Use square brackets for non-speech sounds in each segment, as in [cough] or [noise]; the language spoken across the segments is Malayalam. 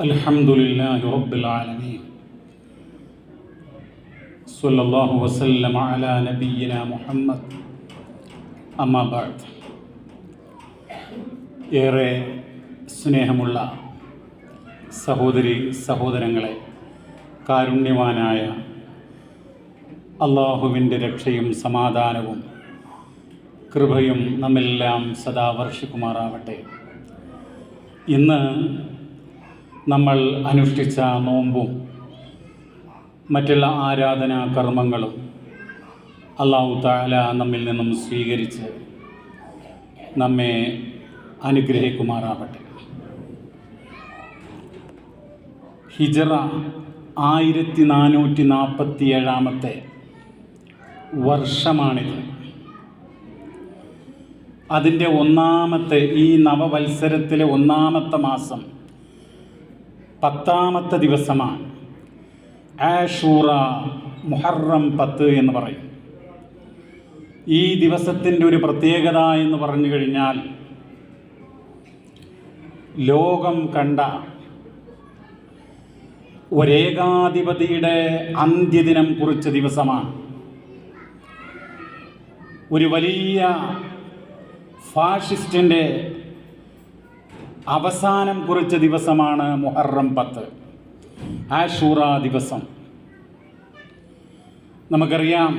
الحمد لله رب العالمين صلى الله وسلم على نبينا محمد أما بعد ഏറെ സ്നേഹമുള്ള സഹോദരി സഹോദരങ്ങളെ കാരുണ്യവാനായ അള്ളാഹുവിൻ്റെ രക്ഷയും സമാധാനവും കൃപയും നമ്മെല്ലാം സദാ വർഷിക്കുമാറാവട്ടെ ഇന്ന് നമ്മൾ അനുഷ്ഠിച്ച നോമ്പും മറ്റുള്ള ആരാധനാ കർമ്മങ്ങളും അള്ളാഹു താല നമ്മിൽ നിന്നും സ്വീകരിച്ച് നമ്മെ അനുഗ്രഹിക്കുമാറാവട്ടെ. ഹിജറ ആയിരത്തി നാനൂറ്റി നാൽപ്പത്തി ഏഴാമത്തെ വർഷമാണിത്. അതിന്റെ ഒന്നാമത്തെ ഈ നവവത്സരത്തിലെ ഒന്നാമത്തെ മാസം പത്താമത്തെ ദിവസമാണ്. ആഷൂറ മുഹറം പത്ത് എന്ന് പറയും. ഈ ദിവസത്തിന്റെ ഒരു പ്രത്യേകത എന്ന് പറഞ്ഞു കഴിഞ്ഞാൽ ലോകം കണ്ട ഒരേകാധിപതിയുടെ അന്ത്യദിനം കുറിച്ച ദിവസമാണ്. ഒരു വലിയ ഫാഷിസ്റ്റിന്റെ അവസാനം കുറിച്ച ദിവസമാണ് മുഹറം പത്ത്. ആഷൂറ ദിവസം. നമുക്കറിയാം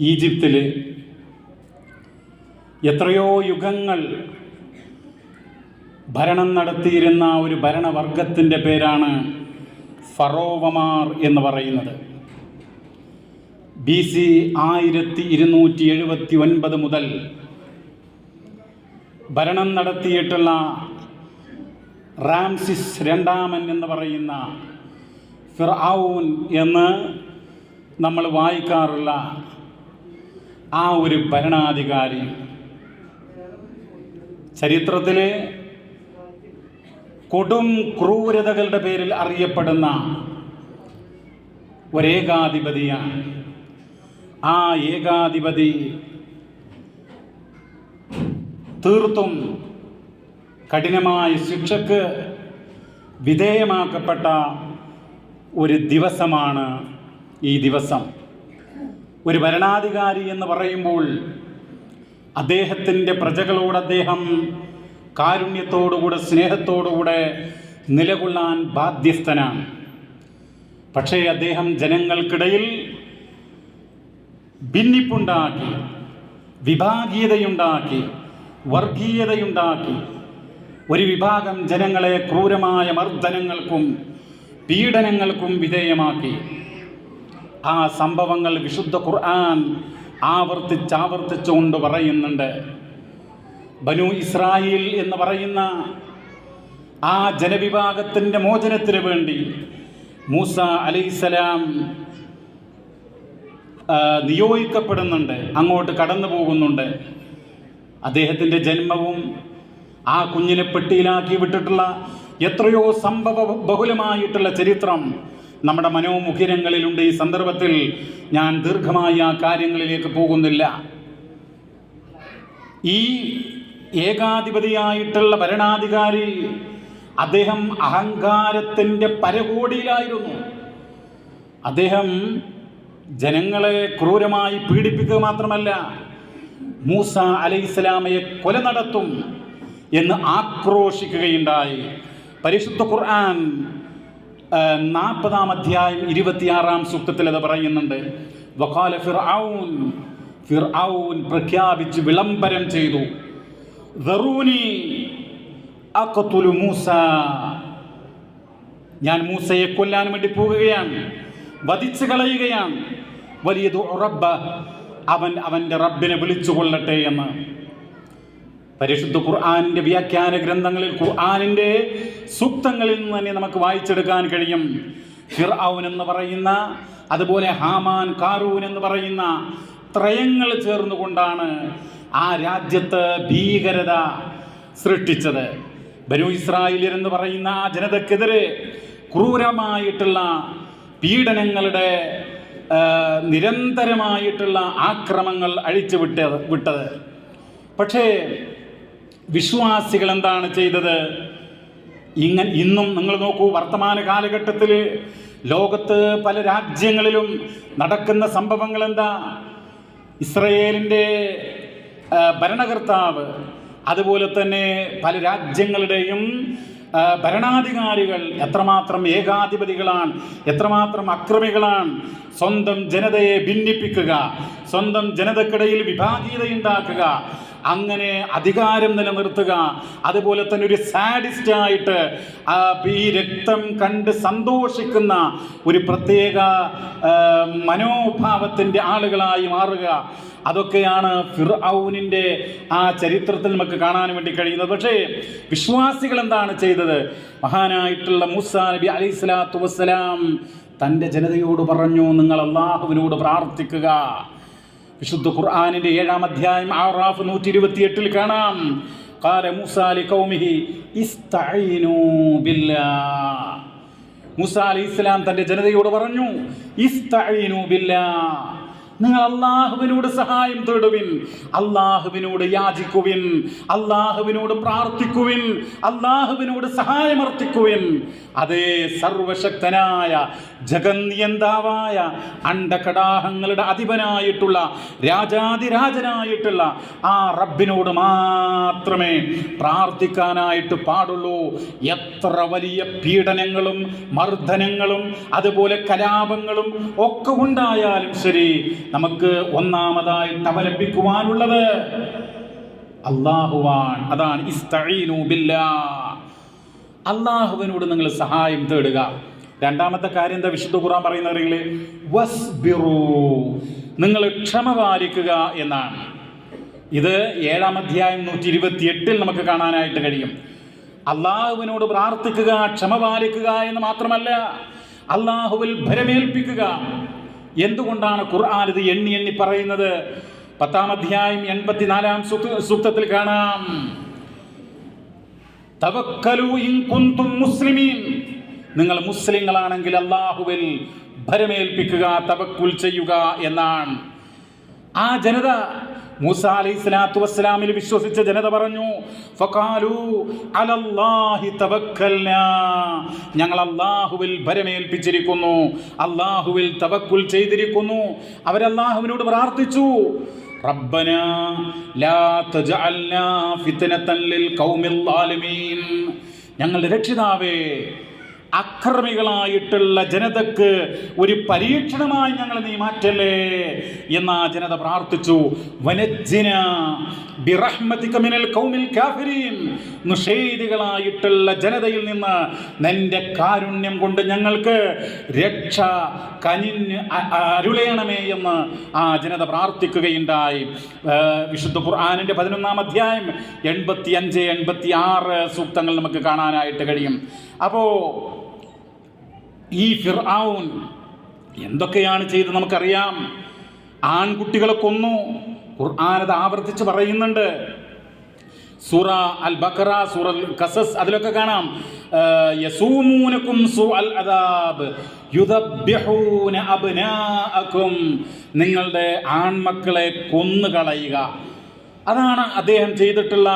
ഈജിപ്തിൽ എത്രയോ യുഗങ്ങൾ ഭരണം നടത്തിയിരുന്ന ഒരു ഭരണവർഗത്തിന്റെ പേരാണ് ഫറോവമാർ എന്ന് പറയുന്നത്. ബി സി ആയിരത്തി ഇരുന്നൂറ്റി എഴുപത്തി ഒൻപത് മുതൽ ഭരണം നടത്തിയിട്ടുള്ള റാംസിസ് രണ്ടാമൻ എന്ന് പറയുന്ന ഫിർഔൻ എന്ന് നമ്മൾ വായിക്കാറുള്ള ആ ഒരു ഭരണാധികാരി. ചരിത്രത്തിലെ കൊടും ക്രൂരതകളുടെ പേരിൽ അറിയപ്പെടുന്ന ഒരേകാധിപതിയാണ്. ആ ഏകാധിപതി തീർത്തും കഠിനമായ ശിക്ഷക്ക് വിധേയമാക്കപ്പെട്ട ഒരു ദിവസമാണ് ഈ ദിവസം. ഒരു ഭരണാധികാരി എന്ന് പറയുമ്പോൾ അദ്ദേഹത്തിന്റെ പ്രജകളോട് അദ്ദേഹം കാരുണ്യത്തോടുകൂടെ സ്നേഹത്തോടുകൂടെ നിലകൊള്ളാൻ ബാധ്യസ്ഥനാണ്. പക്ഷേ അദ്ദേഹം ജനങ്ങൾക്കിടയിൽ ഭിന്നിപ്പുണ്ടാക്കി വിഭാഗീയതയുണ്ടാക്കി വർഗീയതയുണ്ടാക്കി. ഒരു വിഭാഗം ജനങ്ങളെ ക്രൂരമായ മർദ്ദനങ്ങൾക്കും പീഡനങ്ങൾക്കും വിധേയമാക്കി. ആ സംഭവങ്ങൾ വിശുദ്ധ ഖുർആൻ ആവർത്തിച്ചാവർത്തിച്ചുകൊണ്ട് പറയുന്നുണ്ട്. ബനു ഇസ്രായേൽ എന്ന് പറയുന്ന ആ ജനവിഭാഗത്തിന്റെ മോചനത്തിന് വേണ്ടി മൂസ അലൈസലാം നിയോഗിക്കപ്പെടുന്നുണ്ട്. അങ്ങോട്ട് കടന്നു പോകുന്നുണ്ട് അദ്ദേഹത്തിന്റെ ജന്മവും ആ കുഞ്ഞിനെ പെട്ടിയിലാക്കി വിട്ടിട്ടുള്ള എത്രയോ സംഭവ ബഹുലമായിട്ടുള്ള ചരിത്രം നമ്മുടെ മനോമുഖിരങ്ങളിലുണ്ട്. ഈ സന്ദർഭത്തിൽ ഞാൻ ദീർഘമായി ആ കാര്യങ്ങളിലേക്ക് പോകുന്നില്ല. ഈ ഏകാധിപതിയായിട്ടുള്ള ഭരണാധികാരി അദ്ദേഹം അഹങ്കാരത്തിന്റെ പരകോടിയിലായിരുന്നു. അദ്ദേഹം ജനങ്ങളെ ക്രൂരമായി പീഡിപ്പിക്കുക മാത്രമല്ല മൂസ അലൈഹിസ്സലാമയെ കൊല നടത്തും എന്ന് ആക്രോശിക്കുകയുണ്ടായി. പരിശുദ്ധ ഖുർആൻ നാൽപ്പതാം അധ്യായം ഇരുപത്തിയാറാം സൂക്തത്തിൽ അത് പറയുന്നുണ്ട്. വക്കാല ഫിർഔൻ ഫിർഔൻ പ്രഖ്യാപിച്ച് വിളംബരം ചെയ്തു. മൂസ. ഞാൻ മൂസയെ കൊല്ലാൻ വേണ്ടി പോവുകയാണ് വധിച്ചു കളയുകയാണ് വലിയത് റബ്ബ അവൻ അവന്റെ റബ്ബിനെ വിളിച്ചുകൊള്ളട്ടെ എന്ന്. പരിശുദ്ധ ഖുർആാനിന്റെ വ്യാഖ്യാന ഗ്രന്ഥങ്ങളിൽ ഖുർആാനിന്റെ സൂക്തങ്ങളിൽ നിന്ന് തന്നെ നമുക്ക് വായിച്ചെടുക്കാൻ കഴിയും. ഫിർഔൻ എന്ന് പറയുന്ന അതുപോലെ ഹാമാൻ കാറൂൻ എന്ന് പറയുന്ന ത്രയങ്ങൾ ചേർന്നുകൊണ്ടാണ് ആ രാജ്യത്ത് ഭീകരത സൃഷ്ടിച്ചത്. ബനു ഇസ്രായേലിയർ എന്ന് പറയുന്ന ആ ജനതക്കെതിരെ ക്രൂരമായിട്ടുള്ള പീഡനങ്ങളുടെ നിരന്തരമായിട്ടുള്ള ആക്രമങ്ങൾ അഴിച്ചു വിട്ടത് വിട്ടത്. പക്ഷേ വിശ്വാസികൾ എന്താണ് ചെയ്തത്? ഇങ്ങനെ ഇന്നും നിങ്ങൾ നോക്കൂ വർത്തമാന കാലഘട്ടത്തിൽ ലോകത്ത് പല രാജ്യങ്ങളിലും നടക്കുന്ന സംഭവങ്ങൾ എന്താ ഇസ്രയേലിന്റെ ഭരണകർത്താവ് അതുപോലെ തന്നെ പല രാജ്യങ്ങളുടെയും ഭരണാധികാരികൾ എത്രമാത്രം ഏകാധിപതികളാണ് എത്രമാത്രം അക്രമികളാണ് സ്വന്തം ജനതയെ ഭിന്നിപ്പിക്കുക സ്വന്തം ജനതക്കിടയിൽ വിഭാഗീയതയുണ്ടാക്കുക അങ്ങനെ അധികാരം നിലനിർത്തുക. അതുപോലെ തന്നെ ഒരു സാഡിസ്റ്റ് ആയിട്ട് ഈ രക്തം കണ്ട് സന്തോഷിക്കുന്ന ഒരു പ്രത്യേക മനോഭാവത്തിന്റെ ആളുകളായി മാറുക. അതൊക്കെയാണ് ഫിർഔനിന്റെ ആ ചരിത്രത്തിൽ നമുക്ക് കാണാൻ വേണ്ടി കഴിയുന്നത്. പക്ഷേ വിശ്വാസികൾ എന്താണ് ചെയ്തത്? മഹാനായിട്ടുള്ള മുസ നബി അലൈഹി സ്വലാത്തു വസ്സലാം തന്റെ ജനതയോട് പറഞ്ഞു നിങ്ങൾ അള്ളാഹുവിനോട് പ്രാർത്ഥിക്കുക. വിശുദ്ധ ഖുർആാനിന്റെ ഏഴാം അധ്യായം ആറാഫ് നൂറ്റി ഇരുപത്തിയെട്ടിൽ കാണാം കാല മൂസാലി കൗമിഹി ബില്ലാ മൂസ ഇസ്ലാം തന്റെ ജനതയോട് പറഞ്ഞു ഇസ്തഈനു ബില്ലാ നിങ്ങൾ അള്ളാഹുവിനോട് സഹായം തേടുവിൻ അള്ളാഹുവിനോട് യാചിക്കുവിൻ അള്ളാഹുവിനോട് പ്രാർത്ഥിക്കുവിൻ അള്ളാഹുവിനോട് സഹായമർത്ഥിക്കുവിൻ അതേ സർവശക്തനായ ജഗന്യന്താവായ അണ്ടകടാഹങ്ങളുടെ അധിപനായിട്ടുള്ള രാജാതിരാജനായിട്ടുള്ള ആ റബ്ബിനോട് മാത്രമേ പ്രാർത്ഥിക്കാനായിട്ട് പാടുള്ളൂ. എത്ര വലിയ പീഡനങ്ങളും മർദ്ദനങ്ങളും അതുപോലെ കലാപങ്ങളും ഒക്കെ ഉണ്ടായാലും ശരി നമുക്ക് ഒന്നാമതായിട്ട് അവലംബിക്കുവാനുള്ളത് അള്ളാഹുവാൻ അതാണ് അള്ളാഹുവിനോട് നിങ്ങൾ സഹായം തേടുക. രണ്ടാമത്തെ കാര്യം എന്താ വിശുദ്ധ ഖുറാൻ പറയുന്നത് വസ്ബിറു. നിങ്ങൾ ക്ഷമ പാലിക്കുക എന്നാണ്. ഇത് ഏഴാം അധ്യായം നൂറ്റി ഇരുപത്തി എട്ടിൽ നമുക്ക് കാണാനായിട്ട് കഴിയും. അള്ളാഹുവിനോട് പ്രാർത്ഥിക്കുക ക്ഷമ പാലിക്കുക എന്ന് മാത്രമല്ല അള്ളാഹുവിൽ ഭരമേൽപ്പിക്കുക. എന്തുകൊണ്ടാണ് ഖുർആൻ ഇത് എണ്ണി എണ്ണി പറയുന്നത്? പത്താം അധ്യായം എൺപത്തിനാലാം സൂക്ത- സൂക്തത്തിൽ കാണാം. മുസ്ലിമീൻ. നിങ്ങൾ മുസ്ലിങ്ങളാണെങ്കിൽ അള്ളാഹുവിൽ ഭരമേൽപ്പിക്കുക തവക്കുൽ ചെയ്യുക എന്നാണ്. ആ ജനത മൂസ അലൈഹി സ്വലാത്തു വസ്സലാമിൽ വിശ്വസിച്ച ജനത പറഞ്ഞു ഫഖാലു അലല്ലാഹി തവക്കൽനാ. ഞങ്ങൾ അള്ളാഹുവിൽ ഭരമേൽപ്പിച്ചിരിക്കുന്നു അള്ളാഹുവിൽ തവക്കുൽ ചെയ്തിരിക്കുന്നു. അവരല്ലാഹുവിനോട് പ്രാർത്ഥിച്ചു ربنا ലാ تجعلنا ഫിത്നതൻ ലിൽ الظالمين ഞങ്ങളുടെ രക്ഷിതാവേ അക്രമികളായിട്ടുള്ള ജനതക്ക് ഒരു പരീക്ഷണമായി ഞങ്ങൾ നീ മാറ്റല്ലേ എന്ന് ആ ജനത പ്രാർത്ഥിച്ചു. വനജ്ജിന നിഷേധികളായിട്ടുള്ള ജനതയിൽ നിന്ന് നിന്റെ കാരുണ്യം കൊണ്ട് ഞങ്ങൾക്ക് രക്ഷ കനിഞ്ഞ് അരുളയണമേ എന്ന് ആ ജനത പ്രാർത്ഥിക്കുകയുണ്ടായി. വിശുദ്ധ ഖുർആാനിന്റെ പതിനൊന്നാം അധ്യായം എൺപത്തി അഞ്ച് എൺപത്തി ആറ് സൂക്തങ്ങൾ നമുക്ക് കാണാനായിട്ട് കഴിയും. അപ്പോൾ ഈ ഫിർഔൻ എന്തൊക്കെയാണ് ചെയ്തത് നമുക്കറിയാം. ആൺകുട്ടികളെ കൊന്നു. ഖുർആാനത് ആവർത്തിച്ച് പറയുന്നുണ്ട്. സൂറ അൽ ബക്കറ സൂറ കസസ് അതിലൊക്കെ കാണാം. യസൂമൂനക്കും സു അൽ അദാബ് യുദബ്യഹൂന അബ്നാഅക്കും. നിങ്ങളുടെ ആൺമക്കളെ കൊന്നു കളയുക അതാണ് അദ്ദേഹം ചെയ്തിട്ടുള്ള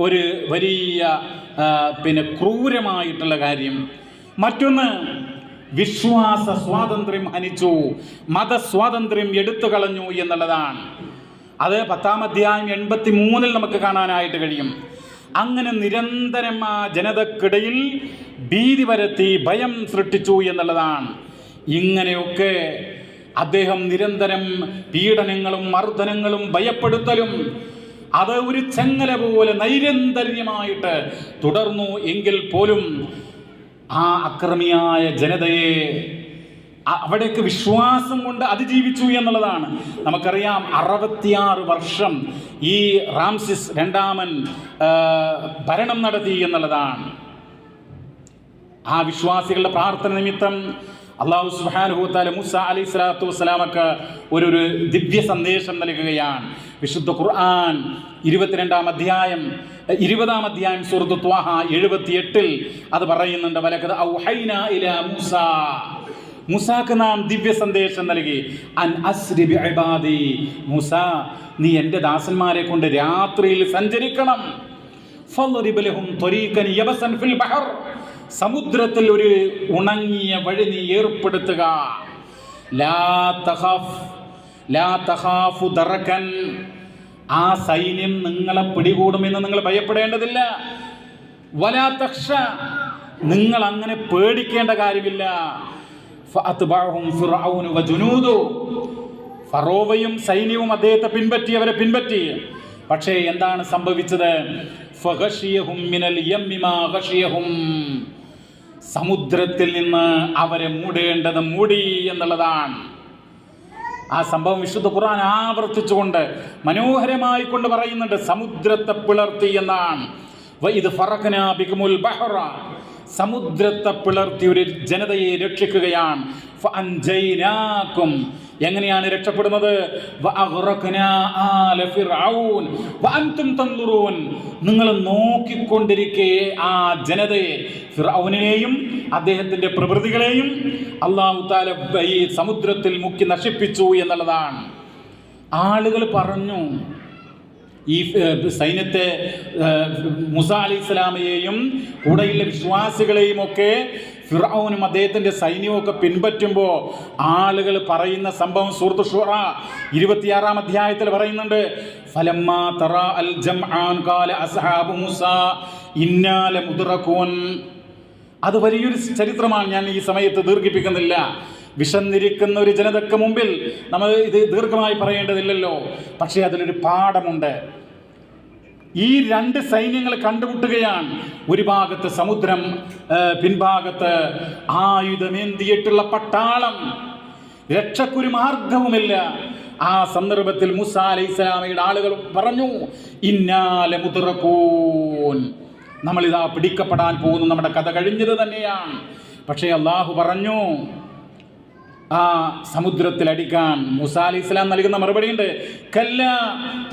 ഒരു വലിയ പിന്നെ ക്രൂരമായിട്ടുള്ള കാര്യം. മറ്റൊന്ന് വിശ്വാസ സ്വാതന്ത്ര്യം ഹനിച്ചു മതസ്വാതന്ത്ര്യം എടുത്തു കളഞ്ഞു എന്നുള്ളതാണ്. അത് പത്താം അധ്യായം എൺപത്തി മൂന്നിൽ നമുക്ക് കാണാനായിട്ട് കഴിയും. അങ്ങനെ നിരന്തരം ആ ജനതക്കിടയിൽ ഭീതി പരത്തി ഭയം സൃഷ്ടിച്ചു എന്നുള്ളതാണ്. ഇങ്ങനെയൊക്കെ അദ്ദേഹം നിരന്തരം പീഡനങ്ങളും മർദ്ദനങ്ങളും ഭയപ്പെടുത്തലും അത് ഒരു ചെങ്ങല പോലെ നൈരന്തര്യമായിട്ട് തുടർന്നു എങ്കിൽ പോലും ആ അക്രമിയായ ജനതയെ അവിടേക്ക് വിശ്വാസം കൊണ്ട് അതിജീവിച്ചു എന്നുള്ളതാണ്. നമുക്കറിയാം അറുപത്തിയാറ് വർഷം ഈ റാംസിസ് രണ്ടാമൻ ഭരണം നടത്തി എന്നുള്ളതാണ്. ആ വിശ്വാസികളുടെ പ്രാർത്ഥന നിമിത്തം അള്ളാഹു സുബാനുഹൂത്താല മുസ അലി സ്വലാത്തു വസ്സലാമക്ക് ഒരു ഒരു ദിവ്യ സന്ദേശം നൽകുകയാണ്. വിശുദ്ധ ഖുർആൻ ഇരുപത്തിരണ്ടാം അധ്യായം ഇരുപതാം അധ്യായം സുഹൃത്തു ത്വാഹ എഴുപത്തിയെട്ടിൽ അത് പറയുന്നുണ്ട്. വലക്കത് ഔഹൈന മൂസ. മൂസാക്ക് നാം ദിവ്യ സന്ദേശം നൽകി. അൻ അസ്രി ബി ഇബാദി. മൂസ നീ എന്റെ ദാസന്മാരെ കൊണ്ട് രാത്രിയിൽ സഞ്ചരിക്കണം. ഫളറിബ് ലഹും ത്വരീഖൻ യബസൻ ഫിൽ ബഹർ. സമുദ്രത്തിൽ ഒരു ഉണങ്ങിയ വഴി നീ ഏർപ്പെടുത്തുക. ലാ ലാ ആ സൈന്യം നിങ്ങളെ പിടികൂടുമെന്ന് നിങ്ങൾ ഭയപ്പെടേണ്ടതില്ല. വലാ തഖ്ഷ നിങ്ങൾ അങ്ങനെ പേടിക്കേണ്ട കാര്യമില്ല. ഫറോവയും സൈന്യവും അദ്ദേഹത്തെ പിൻപറ്റി അവരെ പിൻപറ്റി. പക്ഷേ എന്താണ് സംഭവിച്ചത്? ഫഹഷിയഹും മിനൽ യമ്മി മാ ഗഷിയഹും. സമുദ്രത്തിൽ നിന്ന് അവരെ മൂടേണ്ടത് മൂടി എന്നുള്ളതാണ്. ആ സംഭവം വിശുദ്ധ ഖുർആൻ ആവർത്തിച്ചുകൊണ്ട് മനോഹരമായി കൊണ്ട് പറയുന്നുണ്ട് സമുദ്രത്തെ പിളർത്തി എന്നാണ്. ഇത് ഫറഖ്ന ബികുമുൽ ബഹ്റ സമുദ്രത്തെ പിളർത്തി ഒരു ജനതയെ രക്ഷിക്കുകയാണ്. എങ്ങനെയാണ് രക്ഷപ്പെടുന്നത്. നിങ്ങൾ നോക്കിക്കൊണ്ടിരിക്കെ ആ ജനതയെ. ഫിറൌനെയും അദ്ദേഹത്തിന്റെ പ്രവൃത്തികളെയും അള്ളാഹു താല ഈ സമുദ്രത്തിൽ മുക്കി നശിപ്പിച്ചു എന്നുള്ളതാണ്. ആളുകൾ പറഞ്ഞു ഈ സൈന്യത്തെ മുസ അലി ഇസ്ലാമയെയും കൂടെയുള്ള വിശ്വാസികളെയും ഒക്കെ ഫിറൌനും അദ്ദേഹത്തിന്റെ സൈന്യവും ഒക്കെ പിൻപറ്റുമ്പോൾ ആളുകൾ പറയുന്ന സംഭവം സൂറത്ത് ഷുറ ഇരുപത്തിയാറാം അധ്യായത്തിൽ പറയുന്നുണ്ട് ഫലമ്മാ തറ അൽ ഇന്നാല അത് വലിയൊരു ചരിത്രമാണ് ഞാൻ ഈ സമയത്ത് ദീർഘിപ്പിക്കുന്നില്ല. വിശന്നിരിക്കുന്ന ഒരു ജനതയ്ക്ക് മുമ്പിൽ നമ്മൾ ഇത് ദീർഘമായി പറയേണ്ടതില്ലല്ലോ. പക്ഷേ അതിലൊരു പാഠമുണ്ട്. ഈ രണ്ട് സൈന്യങ്ങൾ കണ്ടുമുട്ടുകയാണ്. ഒരു ഭാഗത്ത് സമുദ്രം പിൻഭാഗത്ത് ആയുധമേന്തിയിട്ടുള്ള പട്ടാളം. രക്ഷക്കൊരു മാർഗവുമില്ല. ആ സന്ദർഭത്തിൽ മുസ അലൈഹി സ്വലാമയുടെ ആളുകൾ പറഞ്ഞു ഇന്നാലെ മുതിറക്കൂൻ നമ്മളിതാ പിടിക്കപ്പെടാൻ പോകുന്നു നമ്മുടെ കഥ കഴിഞ്ഞത് തന്നെയാണ്. പക്ഷേ അള്ളാഹു പറഞ്ഞു ആ സമുദ്രത്തിൽ അടിക്കാൻ അലി ഇസ്ലാം നൽകുന്ന മറുപടി ഉണ്ട് കല്ല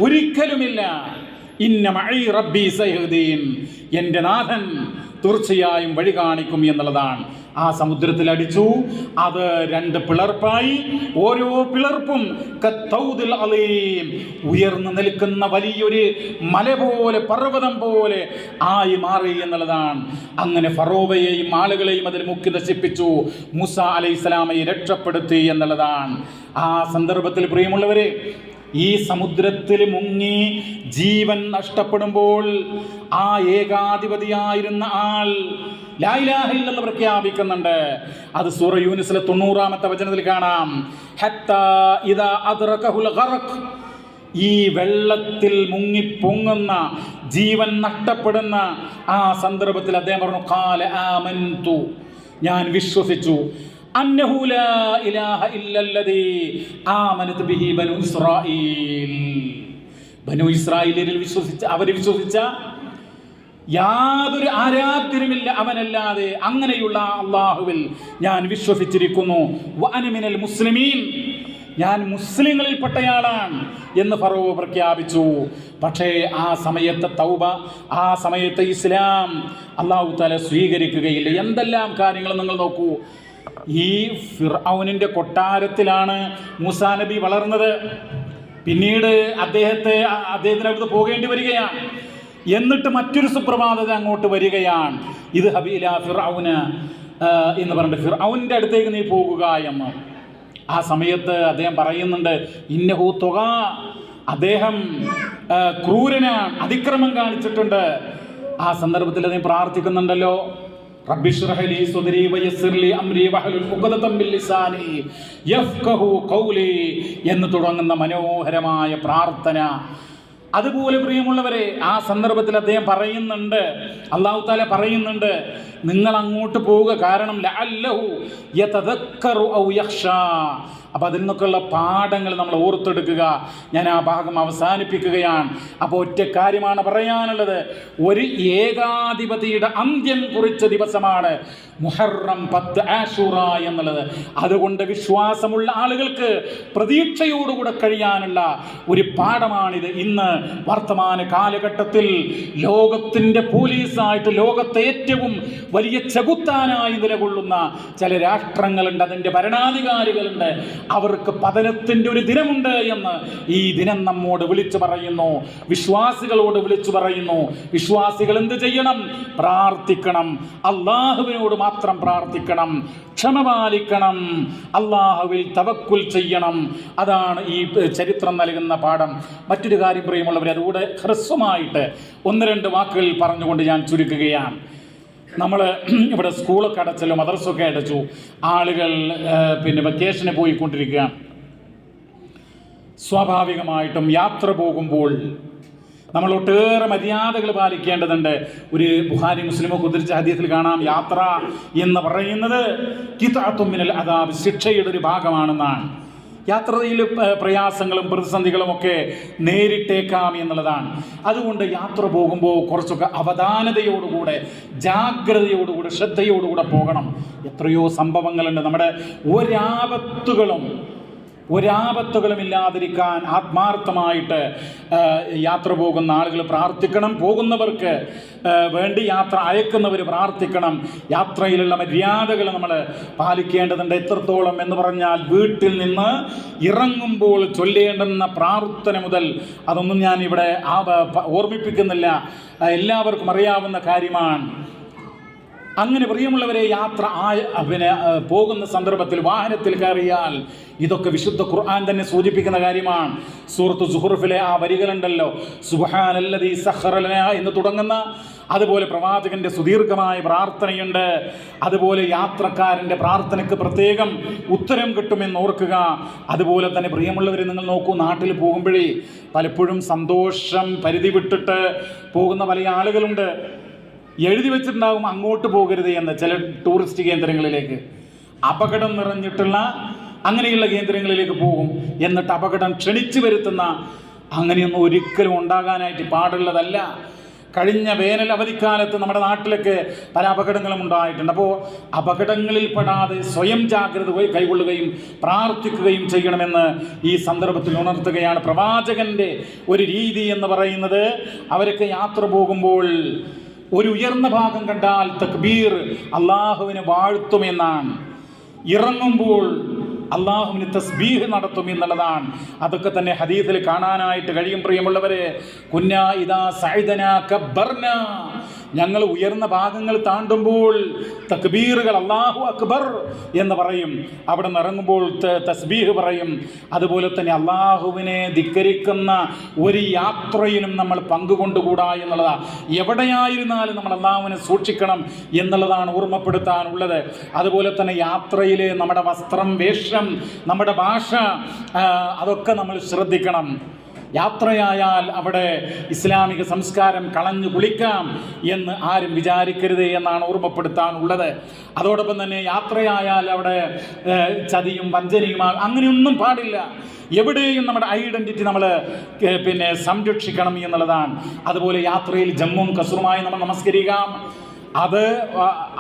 ഒരിക്കലുമില്ല. ഇന്ന മഴി റബ്ബി സഹദീൻ എന്റെ നാഥൻ തീർച്ചയായും വഴി കാണിക്കും എന്നുള്ളതാണ്. ആ സമുദ്രത്തിൽ അടിച്ചു. അത് രണ്ട് പിളർപ്പായി. ഓരോ പിളർപ്പും ഉയർന്നു നിൽക്കുന്ന വലിയൊരു മല പോലെ പർവതം പോലെ ആയി മാറി എന്നുള്ളതാണ്. അങ്ങനെ ഫറോവയെയും ആളുകളെയും അതിൽ മുക്കി നശിപ്പിച്ചു. മുസ അലൈഹി സ്വലാമയെ രക്ഷപ്പെടുത്തി എന്നുള്ളതാണ്. ആ സന്ദർഭത്തിൽ പ്രിയമുള്ളവരെ ഈ സമുദ്രത്തിൽ മുങ്ങി ജീവൻ നഷ്ടപ്പെടുമ്പോൾ ആ ഏകാധിപതിയായിരുന്ന ആൾ ലായിലാഹില്ലെന്ന് പ്രഖ്യാപിക്കുന്നുണ്ട്. അത് സൂറ യൂനിസിലെ തൊണ്ണൂറാമത്തെ വചനത്തിൽ കാണാം. ഈ വെള്ളത്തിൽ മുങ്ങി പൊങ്ങുന്ന ജീവൻ നഷ്ടപ്പെടുന്ന ആ സന്ദർഭത്തിൽ അദ്ദേഹം പറഞ്ഞു കാല ആമന്തു. ഞാൻ വിശ്വസിച്ചു. ബനു ഇസ്രായേലിൽ വിശ്വസിച്ച അവർ വിശ്വസിച്ച യാതൊരു ആരാധ്യനുമില്ല അവനല്ലാതെ അങ്ങനെയുള്ള അള്ളാഹുവിൽ ഞാൻ വിശ്വസിച്ചിരിക്കുന്നു. വനമിനൽ മുസ്ലിമീൻ. ഞാൻ മുസ്ലിങ്ങളിൽപ്പെട്ടയാളാണ് എന്ന് ഫറോ പ്രഖ്യാപിച്ചു. പക്ഷേ ആ സമയത്തെ തൗബ ആ സമയത്തെ ഇസ്ലാം അള്ളാഹു തല സ്വീകരിക്കുകയില്ല. എന്തെല്ലാം കാര്യങ്ങൾ നിങ്ങൾ നോക്കൂ? ഈ ഫിർഔനിന്റെ കൊട്ടാരത്തിലാണ് മൂസാ നബി വളർന്നത്. പിന്നീട് അദ്ദേഹത്തെ അദ്ദേഹത്തിന് അവിടുന്ന് പോകേണ്ടി വരികയാണ്. എന്നിട്ട് മറ്റൊരു സുപ്രഭാതത അങ്ങോട്ട് വരികയാണ്. ഇത് ഹബീല ഫിർഔന് എന്ന് പറഞ്ഞിട്ട് ഫിർഔന്റെ അടുത്തേക്ക് നീ പോകുക എന്ന്. ആ സമയത്ത് അദ്ദേഹം പറയുന്നുണ്ട് ഇന്നഹു തുക. അദ്ദേഹം ക്രൂരനാണ് അതിക്രമം കാണിച്ചിട്ടുണ്ട്. ആ സന്ദർഭത്തിൽ അദ്ദേഹം പ്രാർത്ഥിക്കുന്നുണ്ടല്ലോ. എന്ന് തുടങ്ങുന്ന മനോഹരമായ പ്രാർത്ഥന. അതുപോലെ പ്രിയമുള്ളവരെ ആ സന്ദർഭത്തിൽ അദ്ദേഹം പറയുന്നുണ്ട് അള്ളാഹു താല പറയുന്നുണ്ട് നിങ്ങൾ അങ്ങോട്ട് പോവുക കാരണം ലഅല്ലഹു യതദക്കറു ഔ അപ്പോൾ അതിൽ നിന്നൊക്കെയുള്ള പാഠങ്ങൾ നമ്മൾ ഓർത്തെടുക്കുക. ഞാൻ ആ ഭാഗം അവസാനിപ്പിക്കുകയാണ്. അപ്പോൾ ഒറ്റ കാര്യമാണ് പറയാനുള്ളത്. ഒരു ഏകാധിപതിയുടെ അന്ത്യം കുറിച്ച ദിവസമാണ് മുഹറം പത്ത് ആഷൂറ എന്നുള്ളത്. അതുകൊണ്ട് വിശ്വാസമുള്ള ആളുകൾക്ക് പ്രതീക്ഷയോടുകൂടെ കഴിയാനുള്ള ഒരു പാഠമാണിത്. ഇന്ന് വർത്തമാന കാലഘട്ടത്തിൽ ലോകത്തിന്റെ പോലീസായിട്ട് ലോകത്തെ ഏറ്റവും വലിയ ചകുത്താനായി നിലകൊള്ളുന്ന ചില രാഷ്ട്രങ്ങളുണ്ട്. അതിന്റെ ഭരണാധികാരികളുണ്ട്. അവർക്ക് പതനത്തിന്റെ ഒരു ദിനമുണ്ട് എന്ന് ഈ ദിനം നമ്മോട് വിളിച്ചു പറയുന്നു. വിശ്വാസികളോട് വിളിച്ചു പറയുന്നു. വിശ്വാസികൾ എന്ത് ചെയ്യണം? പ്രാർത്ഥിക്കണം. അള്ളാഹുവിനോട് മാത്രം പ്രാർത്ഥിക്കണം. ക്ഷമ പാലിക്കണം. അള്ളാഹുവിൽ തവക്കുൽ ചെയ്യണം. അതാണ് ഈ ചരിത്രം നൽകുന്ന പാഠം. മറ്റൊരു കാര്യം പ്രിയമുള്ളവർ അതുകൂടെ ഹ്രസ്വമായിട്ട് ഒന്ന് രണ്ട് വാക്കുകൾ പറഞ്ഞുകൊണ്ട് ഞാൻ ചുരുക്കുകയാണ്. നമ്മൾ [clears throat] ഇവിടെ സ്കൂളൊക്കെ അടച്ചല്ലോ മദർസൊക്കെ അടച്ചു. ആളുകൾ പിന്നെ വെക്കേഷന് പോയിക്കൊണ്ടിരിക്കുകയാണ്. സ്വാഭാവികമായിട്ടും യാത്ര പോകുമ്പോൾ നമ്മൾ ഒട്ടേറെ മര്യാദകൾ പാലിക്കേണ്ടതുണ്ട്. ഒരു ബുഹാരി മുസ്ലിമൊക്കെ ഉദ്ധരിച്ച ഹദീസിൽ കാണാം യാത്ര എന്ന് പറയുന്നത് കിതാത്തുമ്മിനൽ അതാബ് ശിക്ഷയുടെ ഒരു ഭാഗമാണെന്നാണ്. യാത്രയിൽ പ്രയാസങ്ങളും പ്രതിസന്ധികളും ഒക്കെ നേരിട്ടേക്കാം എന്നുള്ളതാണ്. അതുകൊണ്ട് യാത്ര പോകുമ്പോൾ കുറച്ചൊക്കെ അവധാനതയോടുകൂടെ ജാഗ്രതയോടുകൂടെ ശ്രദ്ധയോടുകൂടെ പോകണം. എത്രയോ സംഭവങ്ങളുണ്ട്. നമ്മുടെ ഒരാപത്തുകളും ഒരാപത്തുകളും ഇല്ലാതിരിക്കാൻ ആത്മാർത്ഥമായിട്ട് യാത്ര പോകുന്ന ആളുകൾ പ്രാർത്ഥിക്കണം. പോകുന്നവർക്ക് വേണ്ടി യാത്ര അയക്കുന്നവർ പ്രാർത്ഥിക്കണം. യാത്രയിലുള്ള മര്യാദകൾ നമ്മൾ പാലിക്കേണ്ടതുണ്ട്. എത്രത്തോളം എന്ന് പറഞ്ഞാൽ വീട്ടിൽ നിന്ന് ഇറങ്ങുമ്പോൾ ചൊല്ലേണ്ടുന്ന പ്രാർത്ഥന മുതൽ അതൊന്നും ഞാൻ ഇവിടെ ഓർമ്മിപ്പിക്കുന്നില്ല. എല്ലാവർക്കും അറിയാവുന്ന കാര്യമാണ്. അങ്ങനെ പ്രിയമുള്ളവരെ യാത്ര ആ പിന്നെ പോകുന്ന സന്ദർഭത്തിൽ വാഹനത്തിൽ കയറിയാൽ ഇതൊക്കെ വിശുദ്ധ ഖുർആൻ തന്നെ സൂചിപ്പിക്കുന്ന കാര്യമാണ്. സൂറത്ത് സുഹുറുഫിലെ ആ വരികളുണ്ടല്ലോ. സുബ്ഹാനല്ലദീ സഖറ എന്ന് തുടങ്ങുന്ന അതുപോലെ പ്രവാചകന്റെ സുദീർഘമായ പ്രാർത്ഥനയുണ്ട്. അതുപോലെ യാത്രക്കാരന്റെ പ്രാർത്ഥനയ്ക്ക് പ്രത്യേകം ഉത്തരം കിട്ടുമെന്ന് ഓർക്കുക. അതുപോലെ തന്നെ പ്രിയമുള്ളവരെ നിങ്ങൾ നോക്കൂ നാട്ടിൽ പോകുമ്പോഴേ പലപ്പോഴും സന്തോഷം പരിധി വിട്ടിട്ട് പോകുന്ന പല ആളുകളുണ്ട്. എഴുതി വെച്ചിട്ടുണ്ടാകും അങ്ങോട്ട് പോകരുത് എന്ന് ചില ടൂറിസ്റ്റ് കേന്ദ്രങ്ങളിലേക്ക്. അപകടം നിറഞ്ഞിട്ടുള്ള അങ്ങനെയുള്ള കേന്ദ്രങ്ങളിലേക്ക് പോകും. എന്നിട്ട് അപകടം ക്ഷണിച്ചു വരുത്തുന്ന അങ്ങനെയൊന്നും ഒരിക്കലും ഉണ്ടാകാനായിട്ട് പാടുള്ളതല്ല. കഴിഞ്ഞ വേനൽ അവധിക്കാലത്ത് നമ്മുടെ നാട്ടിലൊക്കെ പല അപകടങ്ങളും ഉണ്ടായിട്ടുണ്ട്. അപ്പോൾ അപകടങ്ങളിൽ പെടാതെ സ്വയം ജാഗ്രത കൈകൊള്ളുകയും പ്രാർത്ഥിക്കുകയും ചെയ്യണമെന്ന് ഈ സന്ദർഭത്തിൽ ഉണർത്തുകയാണ് പ്രവാചകന്റെ ഒരു രീതി എന്ന് പറയുന്നത്. അവരൊക്കെ യാത്ര പോകുമ്പോൾ ഒരു ഉയർന്ന ഭാഗം കണ്ടാൽ തക്ബീർ അള്ളാഹുവിനെ വാഴ്ത്തുമെന്നാണ് ഇറങ്ങുമ്പോൾ അള്ളാഹുവിന് തസ്ബീഹ് നടത്തും എന്നുള്ളതാണ്. അതൊക്കെ തന്നെ ഹദീസിൽ കാണാനായിട്ട് കഴിയും പ്രിയമുള്ളവരെ. കുന്ന ഇതാ സൈദന കബ്ബർന ഞങ്ങൾ ഉയർന്ന ഭാഗങ്ങൾ താണ്ടുമ്പോൾ തക്ബീറുകൾ അള്ളാഹു അക്ബർ എന്ന് പറയും. അവിടെ നിറങ്ങുമ്പോൾ തസ്ബീഹ് പറയും. അതുപോലെ തന്നെ അള്ളാഹുവിനെ ധിക്കരിക്കുന്ന ഒരു യാത്രയിലും നമ്മൾ പങ്കുകൊണ്ടുകൂടാ എന്നുള്ളതാണ് എവിടെയായിരുന്നാലും നമ്മൾ അള്ളാഹുവിനെ സൂക്ഷിക്കണം എന്നുള്ളതാണ് ഓർമ്മപ്പെടുത്താനുള്ളത്. അതുപോലെ തന്നെ യാത്രയിൽ നമ്മുടെ വസ്ത്രം വേഷം നമ്മുടെ ഭാഷ അതൊക്കെ നമ്മൾ ശ്രദ്ധിക്കണം. യാത്രയായാൽ അവിടെ ഇസ്ലാമിക സംസ്കാരം കളഞ്ഞു കുളിക്കാം എന്ന് ആരും വിചാരിക്കരുത് എന്നാണ് ഓർമ്മപ്പെടുത്താനുള്ളത്. അതോടൊപ്പം തന്നെ യാത്രയായാൽ അവിടെ ചതിയും വഞ്ചനയും അങ്ങനെയൊന്നും പാടില്ല. എവിടെയും നമ്മുടെ ഐഡന്റിറ്റി നമ്മൾ പിന്നെ സംരക്ഷിക്കണം എന്നുള്ളതാണ്. അതുപോലെ യാത്രയിൽ ജമ്മും കസറുമായി നമ്മൾ നമസ്കരിക്കാം. അത്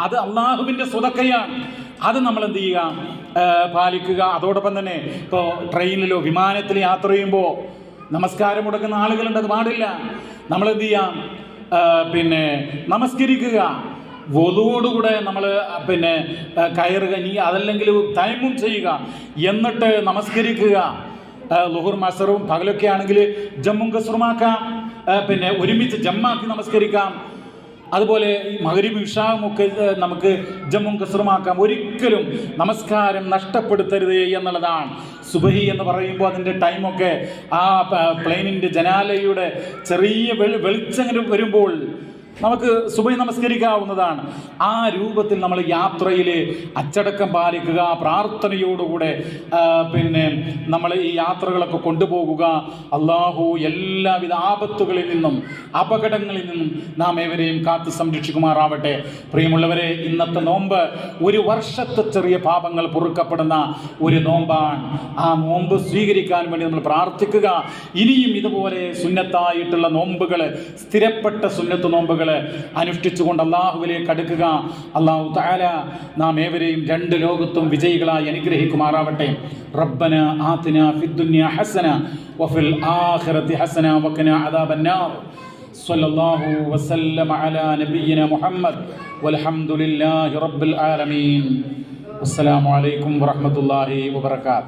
അത് അള്ളാഹുവിന്റെ സ്വതക്കയാണ്. അത് നമ്മൾ എന്ത് ചെയ്യുക പാലിക്കുക. അതോടൊപ്പം തന്നെ ഇപ്പോൾ ട്രെയിനിലോ വിമാനത്തിൽ യാത്ര ചെയ്യുമ്പോൾ നമസ്കാരം മുടക്കുന്ന ആളുകളുണ്ട് അത് പാടില്ല. നമ്മൾ എന്ത് ചെയ്യാം പിന്നെ നമസ്കരിക്കുക. വധുവോടുകൂടെ നമ്മൾ പിന്നെ കയറുക നീ അതല്ലെങ്കിൽ തൈമും ചെയ്യുക. എന്നിട്ട് നമസ്കരിക്കുക. ലുഹുർ മസറും പകലൊക്കെ ആണെങ്കിൽ ജമ്മും കസറുമാക്കാം. പിന്നെ ഒരുമിച്ച് ജമ്മാക്കി നമസ്കരിക്കാം. അതുപോലെ ഈ വിഷാമൊക്കെ നമുക്ക് ജമ്മും കസറുമാക്കാം ഒരിക്കലും നമസ്കാരം നഷ്ടപ്പെടുത്തരുത് എന്നുള്ളതാണ്. സുബഹി എന്ന് പറയുമ്പോൾ അതിന്റെ ടൈമൊക്കെ ആ പ്ലെയിനിന്റെ ജനാലയുടെ ചെറിയ വെളിച്ചം വരുമ്പോൾ നമുക്ക് സുബൈ നമസ്കരിക്കാവുന്നതാണ്. ആ രൂപത്തിൽ നമ്മൾ യാത്രയിൽ അച്ചടക്കം പാലിക്കുക പ്രാർത്ഥനയോടുകൂടെ പിന്നെ നമ്മൾ ഈ യാത്രകളൊക്കെ കൊണ്ടുപോകുക. അള്ളാഹു എല്ലാവിധ ആപത്തുകളിൽ നിന്നും അപകടങ്ങളിൽ നിന്നും നാം ഏവരെയും കാത്ത് സംരക്ഷിക്കുമാറാവട്ടെ. പ്രിയമുള്ളവരെ ഇന്നത്തെ നോമ്പ് ഒരു വർഷത്തെ ചെറിയ പാപങ്ങൾ പൊറുക്കപ്പെടുന്ന ഒരു നോമ്പാണ്. ആ നോമ്പ് സ്വീകരിക്കാൻ വേണ്ടി നമ്മൾ പ്രാർത്ഥിക്കുക. ഇനിയും ഇതുപോലെ സുന്നത്തായിട്ടുള്ള നോമ്പുകൾ സ്ഥിരപ്പെട്ട സുന്നത്ത് നോമ്പുകൾ അനുഷ്ഠിച്ചുകൊണ്ട് അള്ളാഹുവിലേക്ക് അടുക്കുക അള്ളാഹു താല നാം ഏവരെയും രണ്ട് ലോകത്തും വിജയികളായി അനുഗ്രഹിക്കുമാറാവട്ടെ റബ്ബന ആതിന ഫിദ്ദുന്യ ഹസന വഫിൽ ആഖിറതി ഹസന വഖന അദാബന്നാർ صلى الله وسلم على نبينا محمد والحمد لله رب العالمين السلام عليكم ورحمة الله وبركاته